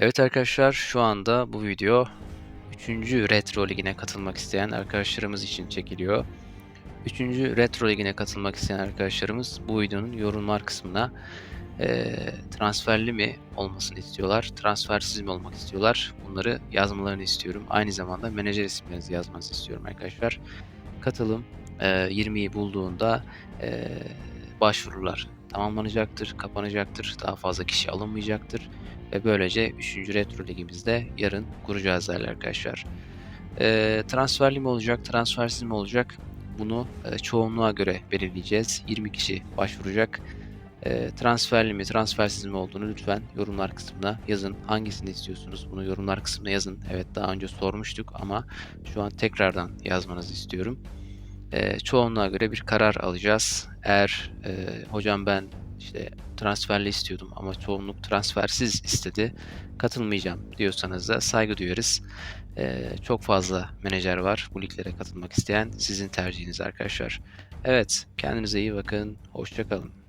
Evet arkadaşlar şu anda bu video 3. Retro Ligi'ne katılmak isteyen arkadaşlarımız için çekiliyor. 3. Retro Ligi'ne katılmak isteyen arkadaşlarımız bu videonun yorumlar kısmına eee, transferli mi olmasını istiyorlar, transfersiz mi olmak istiyorlar bunları yazmalarını istiyorum. Aynı zamanda menajer isimlerinizi yazmanızı istiyorum arkadaşlar. Katılım eee, 20'yi bulduğunda eee, başvurular tamamlanacaktır, kapanacaktır, daha fazla kişi alınmayacaktır. Ve böylece 3. Retro Ligimizde yarın kuracağız değerli arkadaşlar. Ee, transferli mi olacak, transfersiz mi olacak? Bunu e, çoğunluğa göre belirleyeceğiz. 20 kişi başvuracak. Ee, transferli mi, transfersiz mi olduğunu lütfen yorumlar kısmına yazın. Hangisini istiyorsunuz? Bunu yorumlar kısmına yazın. Evet daha önce sormuştuk ama şu an tekrardan yazmanızı istiyorum. Ee, çoğunluğa göre bir karar alacağız. Eğer e, hocam ben işte transferli istiyordum ama çoğunluk transfersiz istedi. Katılmayacağım diyorsanız da saygı duyarız. Ee, çok fazla menajer var bu liglere katılmak isteyen. Sizin tercihiniz arkadaşlar. Evet, kendinize iyi bakın. Hoşçakalın.